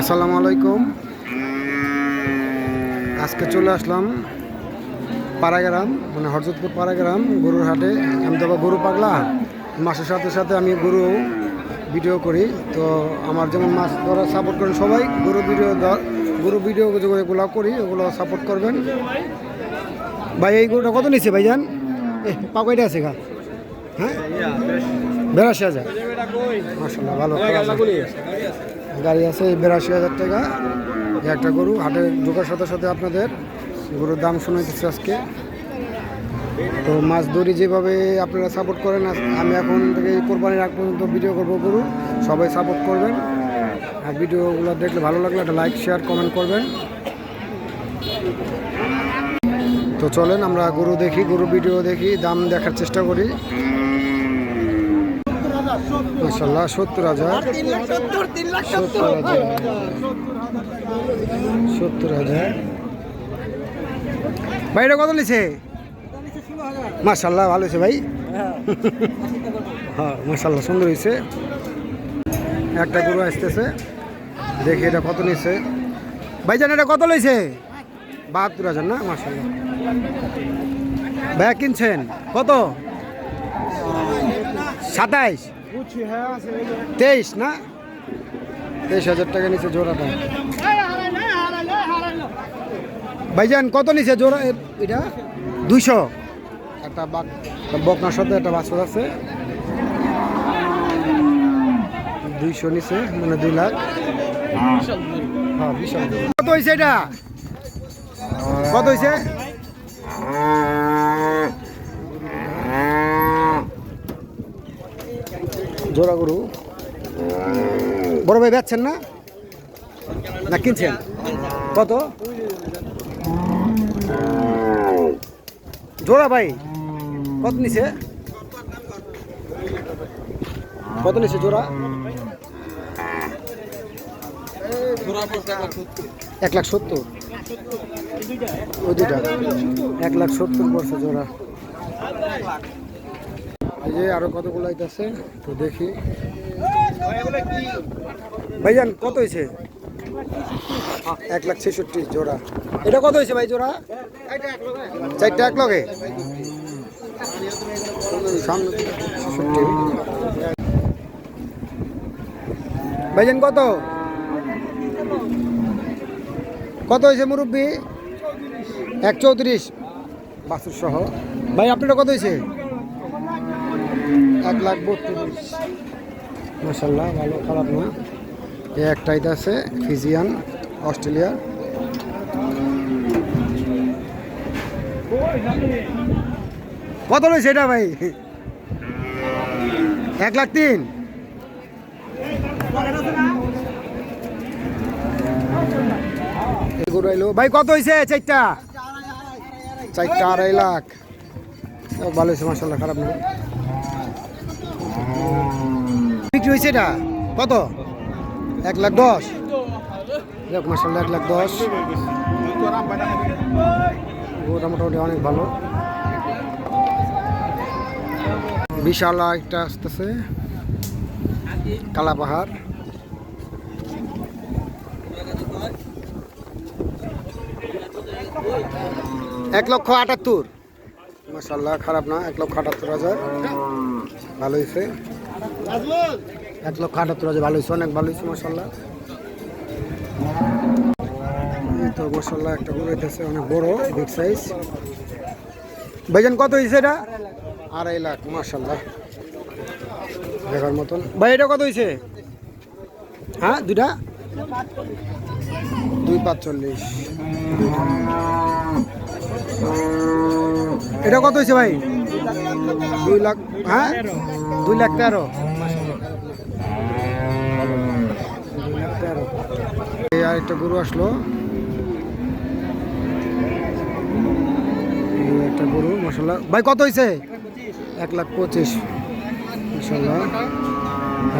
আসসালামু আলাইকুম। আজকে চলে আসলাম পাড়াগ্রাম মানে হরজতপুর পাড়াগ্রাম, গরুর হাটে। আমি তো গরু পাগলা। মাসের সাথে সাথে আমি গরু ভিডিও করি। তো আমার যেমন মাছ ধরা সাপোর্ট করেন সবাই, গরু ভিডিও গরু ভিডিও যেগুলো করি, ওগুলো সাপোর্ট করবেন। ভাই, এই গরুটা কত নিচ্ছে ভাইজান? পাকইটা আছে গা? হ্যাঁ? বেরাশি হাজার। মাসাল্লাহ ভালো। গাড়ি আছে এই বিরাশি হাজার টাকা। একটা গরু, হাটে ঢোকার সাথে সাথে আপনাদের গরুর দাম শুনে দিচ্ছি আজকে। তো মাছ দড়ি যেভাবে আপনারা সাপোর্ট করেন আমি এখন থেকে কোরবানির আগ পর্যন্ত ভিডিও করব গরু। সবাই সাপোর্ট করবেন। আর ভিডিওগুলো দেখলে ভালো লাগলে একটা লাইক শেয়ার কমেন্ট করবেন। তো চলেন আমরা গরু দেখি, গরু ভিডিও দেখি, দাম দেখার চেষ্টা করি। মাসাল্লাহ সত্তর হাজার। সত্তর হাজার। সত্তর হাজার। ভাই এটা কত নিছে? মাসাল্লাহ ভালো হয়েছে ভাই। হ্যাঁ মাসাল্লাহ সুন্দর হয়েছে। একটা গরু আসতেছে। দেখি এটা কত নিছে। ভাইজান এটা কত লইছে? বাহাত্তর হাজার না? মাসাল্লাহ ভাইয়া কিনছেন? কত? সাতাইশ। তেইশ, না? তেইশ হাজার টাকা নিচে জোড়াটা। ভাইজান, কত নিচে জোড়া এটা? দুইশো। একটা বাক বকনার সাথে একটা বাছর আছে। দুইশো নিচে মানে দুই লাখ। হ্যাঁ বিশাল কত হয়েছে এটা? কত হয়েছে জোড়া গরু। বড় ভাই বেচছেন না? না, কিনছেন? কত? জোড়া ভাই, কত নিছে? কত নিছে জোড়া? এক লাখ সত্তর। ওই দুইটা। এক লাখ সত্তর পড়ছে জোড়া। যে আরও কতগুলো আছে, তো দেখি। ভাইজান, কত হয়েছে? এক লাখ ছেষট্টি জোড়া। এটা কত হয়েছে ভাই জোড়া? চারটা এক লগে ভাইজান, কত? কত হয়েছে মুরব্বী? এক চৌত্রিশ। বাসুর সহ। ভাই আপনারটা কত হয়েছে? এক লাখ বত্রিশ। মাসাল্লাহ ভালো, খারাপ না এই একটাই আছে, ফিজিয়ান, অস্ট্রেলিয়া। কত রয়েছে এটা ভাই? এক লাখ তিন। ভাই, কত হয়েছে চারটা? চারটা আড়াই লাখ। ভালো হয়েছে মাসাল্লাহ খারাপ না বিক্রি হয়েছে এটা? কত? এক লাখ দশ। যাক এক লাখ দশ। ওটা মোটামুটি অনেক ভালো। বিশাল একটা আসতেছে। কালা পাহাড় এক লক্ষ আটাত্তর। মাসাল্লাহ খারাপ না, এক লক্ষ আটাত্তর হাজার। ভালো হয়েছে। এক লক্ষ আটাত্তর হাজার ভালো হয়েছে অনেক ভালো হয়েছে মাসাল্লাহ তো মশাল্লাহ একটা গরু হইতেছে অনেক বড় বিগ সাইজ ভাইজান কত হয়েছে এটা? আড়াই লাখ মাসাল্লাহ দেখার মতন। ভাই এটা কত হয়েছে হ্যাঁ দুটা দুই পাঁচচল্লিশ এটা কত হয়েছে ভাই? দুই লাখ। হ্যাঁ? দুই লাখ তেরো দুই লাখ তেরো এই আর একটা গরু আসলো। একটা গরু মশলা ভাই, কত হয়েছে এক লাখ পঁচিশ। মশলা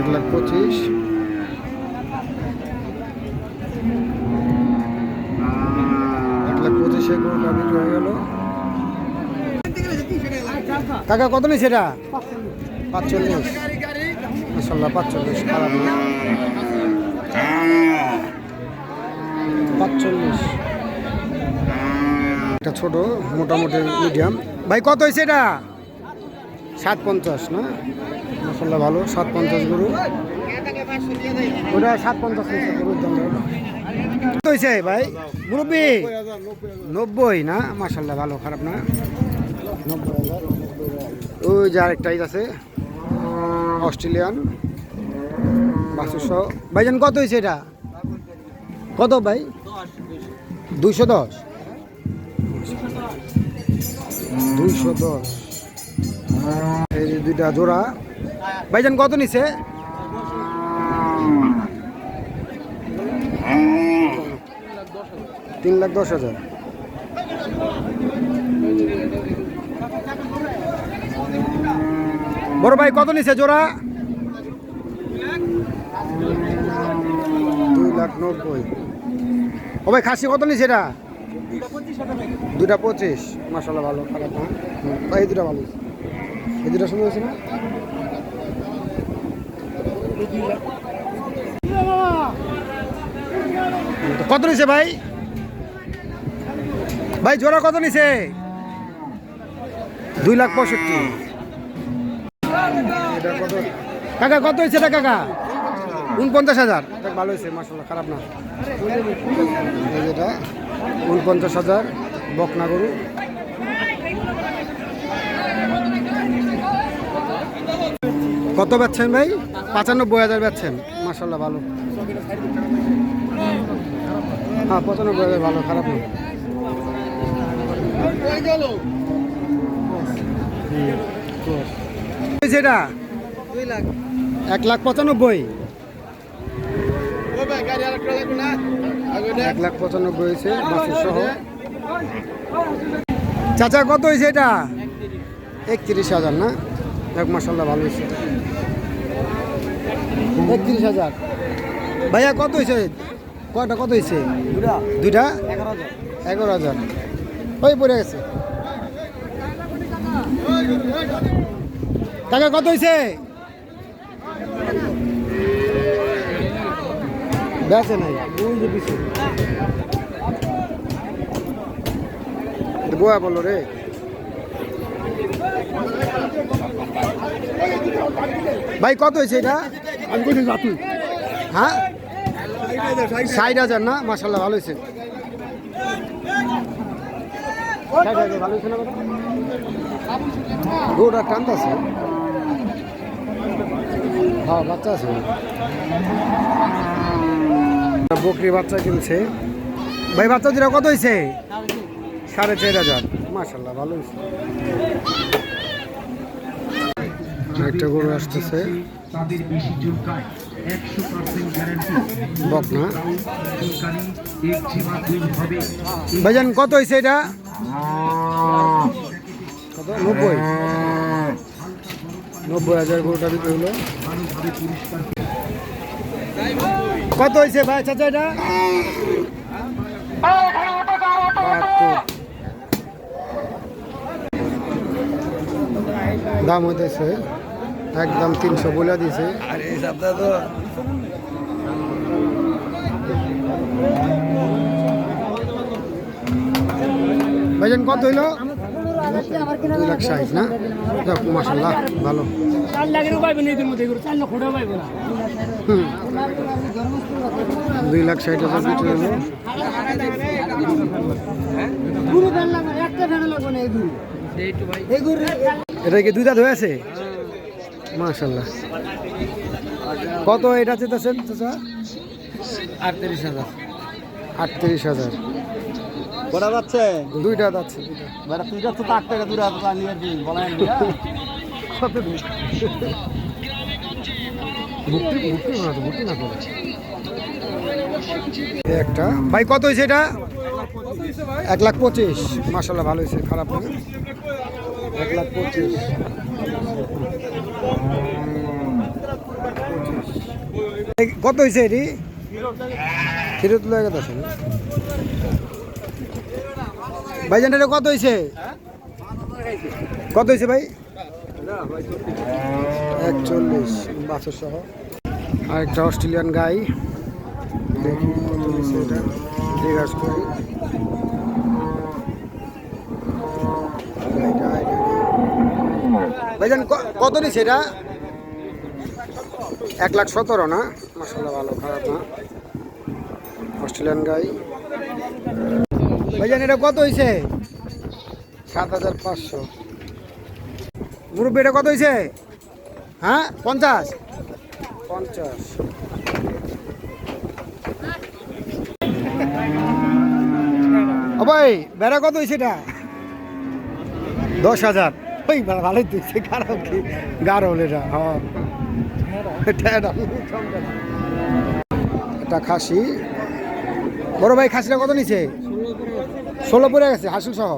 এক লাখ পঁচিশ। এক লাখ পঁচিশে গরুটা বিক্রি হয়ে গেল। কাকা, কত নিয়েছে এটা? পাঁচচল্লিশ। মাসাল্লাহ পাঁচচল্লিশ। খারাপ না সাতচল্লিশ একটা ছোট, মোটামুটি মিডিয়াম ভাই, কত হয়েছে এটা? সাত পঞ্চাশ না? মশলা ভালো সাত পঞ্চাশ গরু। ওটা সাত পঞ্চাশ গরুর দাম। কত হয়েছে ভাই? মুরব্বী? নব্বই, না? মাসাল্লাহ ভালো, খারাপ না? ওই যে আরেকটাই আছে। অস্ট্রেলিয়ান। বাসুসহ ভাইজান, কত হয়েছে এটা? কত ভাই? দুইশো দশ। দুইশো দশ। এই দুইটা জোড়া। ভাইজান, কত নিছে? তিন লাখ দশ হাজার। বড় ভাই, কত নিছে জোড়া? দুই লাখ নব্বই। ও ভাই খাসি কত নিছে এটা? দুটা পঁচিশ মাসাল্লাহ ভালো খারাপ না? ভাই এই দুটা ভালো। এই দুটা সুন্দর হয়েছে না? কত নিছে ভাই? ভাই জোড়া কত নিছে দুই লাখ পঁয়ষট্টি। কাকা কত হয়েছে এটা কাকা? উনপঞ্চাশ হাজার। ভালো হয়েছে মাসাল্লাহ খারাপ না। উনপঞ্চাশ হাজার বকনা গরু। কত বেচছেন ভাই? পঁচানব্বই হাজার বেচছেন। মাসাল্লাহ ভালো। হ্যাঁ পঁচানব্বই হাজার ভালো খারাপ না। এটা এক লাখ পঁচানব্বই। এক লাখ পঁচানব্বই হয়েছে বাসুর সহ। চাচা কত হয়েছে এটা? একত্রিশ হাজার না? এক মাসাল্লাহ ভালো হয়েছে। একত্রিশ হাজার। ভাইয়া কত হয়েছে? কয়টা কত হয়েছে? দুইটা। এগারো হাজার। ওই পড়ে গেছে। টাকা কত হয়েছে? বেঁচে নাই। যে পিছে বোয়া রে। ভাই কত হয়েছে এটা? আমি কইছি জাতুই হ্যাঁ? ষাট হাজার না? মাসাল্লাহ ভালো হয়েছে। ভালো হয়েছে না গরুটা টানতে আছে। হ্যাঁ বাচ্চা আছে। বকরি বাচ্চা কিনছে। ভাই, বাচ্চা দুটা কত হয়েছে সাড়ে চার হাজার। মাসাল্লাহ ভালো হয়েছে একটা গরু আসতেছে। ভাইজান, কত হয়েছে এটা? কত? নব্বই। নব্বই হাজার গরুটা বিক্রি হলো। কত হয়েছে ভাই চাচা এটা? দাম হইতেছে একদম তিনশো বলে দিছে। আর এই সপ্তাহ তো ভাইজান কত হইল? দুই লাখ ষাট না? যাক মাসাল্লাহ ভালো। চার লাখেরও পাইবেন এদের মধ্যে চার লক্ষ টাকা পাইবো না। হুম। দুই লাখ ষাট হাজার বিক্রি হলো। এটা কি দুই দাঁত হয়ে আছে? মাশাল্লাহ কত এটা চেতেছেন চাচা? আটত্রিশ হাজার। আটত্রিশ হাজার। কটা যাচ্ছে? দুইটা যাচ্ছে। দুইটা তুই যাচ্ছ তো আট টাকা দূরে নিয়ে কত একটা। ভাই, কত হয়েছে এটা? এক লাখ পঁচিশ। মাসাল্লাহ ভালো হয়েছে, খারাপ না? এক লাখ পঁচিশ। কত হয়েছে এটি? ফেরত লেগে গেছে ভাইজান, এটা কত হয়েছে? কত হয়েছে ভাই? একচল্লিশ বাছর সহ আর একটা অস্ট্রেলিয়ান গাই। দেখি কত। এটা। ভাইজান কত নিছে এটা? এক লাখ সতেরো না? মশলা ভালো, খারাপ না। Australian guy. ভাইজান, এটা কত হয়েছে সাত হাজার পাঁচশো। মুরব্বী, এটা কত হয়েছে হ্যাঁ? পঞ্চাশ? পঞ্চাশ। ভাই বেড়া কত হয়েছে এটা? দশ হাজার। ওই বেড়া ভালোই দিচ্ছে গাঢ় কি? গাঢ় হলে এটা হ্যাঁ এটা খাসি। বড় ভাই, খাসিটা কত নিচ্ছে ষোলো পড়ে গেছে। হাসিল সহ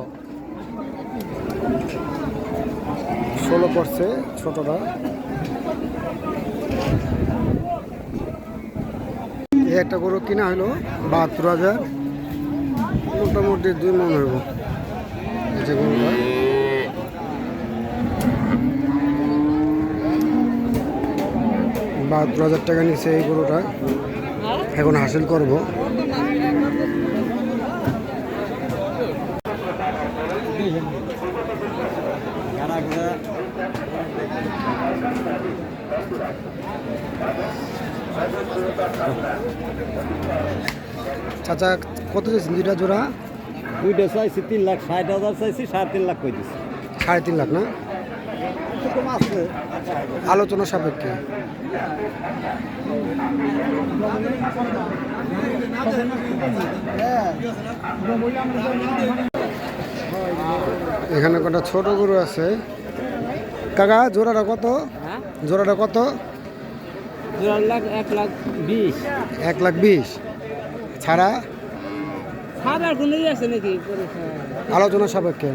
ষোলো পড়ছে ছোটটা এই একটা গরু কিনা হলো বাহাত্তর হাজার। মোটামুটি দুই মন হইব। বাহাত্তর হাজার টাকা নিচ্ছে এই গরুটা। এখন হাসিল করব। চাচা কত চাইছেন? দুইটা জোড়া? দুইটা চাইছি তিন লাখ ষাট হাজার চাইছি সাড়ে তিন লাখ দিছি সাড়ে তিন লাখ না? আলোচনা সাপেক্ষে। এখানে কটা ছোট গরু আছে। কাকা জোড়াটা কত? হ্যাঁ? জোড়াটা কত? লাখ এক লাখ বিশ। এক লাখ বিশ। ছাড়া? আছে নাকি? আলোচনা সাপেক্ষে।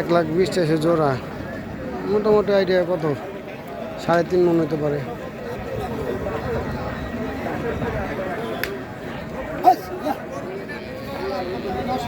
এক লাখ বিশ চাইছে জোড়া। মোটামুটি আইডিয়া কত? সাড়ে তিন মন হতে পারে।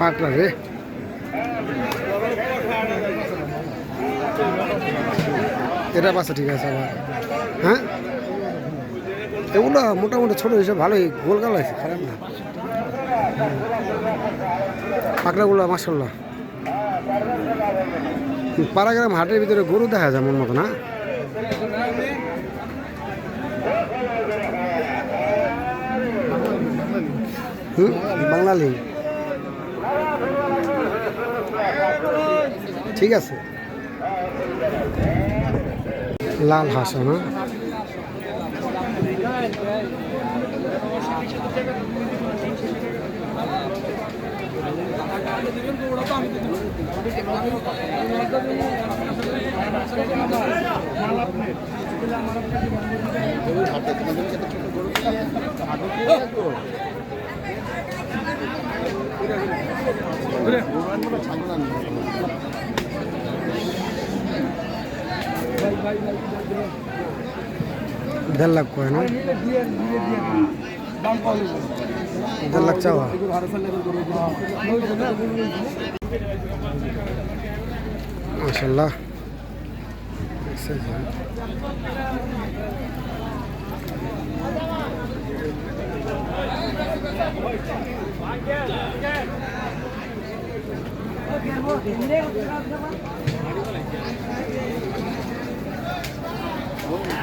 পাকলা রে। এটা পাশে ঠিক আছে আবার হ্যাঁ? এগুলো মোটামুটি ছোট হিসেবে ভালোই গোলগাল আছে, খারাপ না। পাকড়াগুলো মাসাল্লাহ পাড়াগ্রাম হাটের ভিতরে গরু দেখা যায় মন মতো না? হুম? ঠিক আছে? লাল হাসা না দেড় লাখ কয় না দেড় লাখ চাওয়া মাসাল্লাহ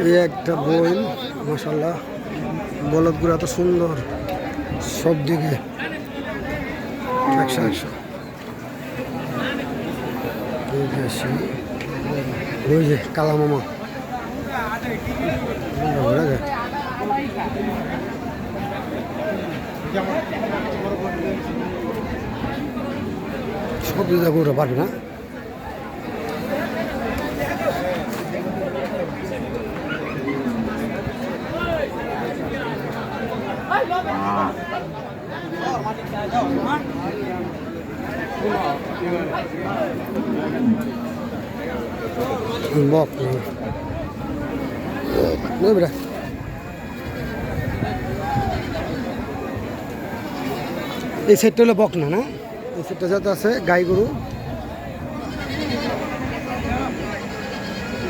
এই একটা বই মশাল্লাহ বলদগুলো এত সুন্দর সব দিকে একশো একশো ওই যে কালা মামা সব পারবে পারবি না বক নেই বেটা এই সেটটা হলো বক না? না এই সেটটা যাতে আছে, গাই গরু।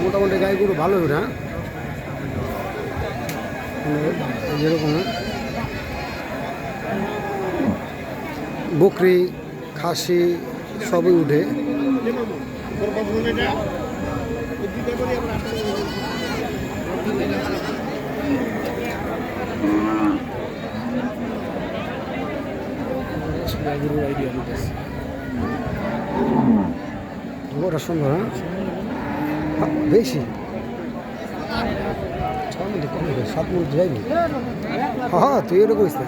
মোটামুটি গাই গরু ভালো না? যেরকম বকরি, খাসি, সবই উঠে। ওটা সুন্দর হ্যাঁ? বেশি? সাত মধ্যে যাইনি হ্যাঁ তুই এটা করিস না।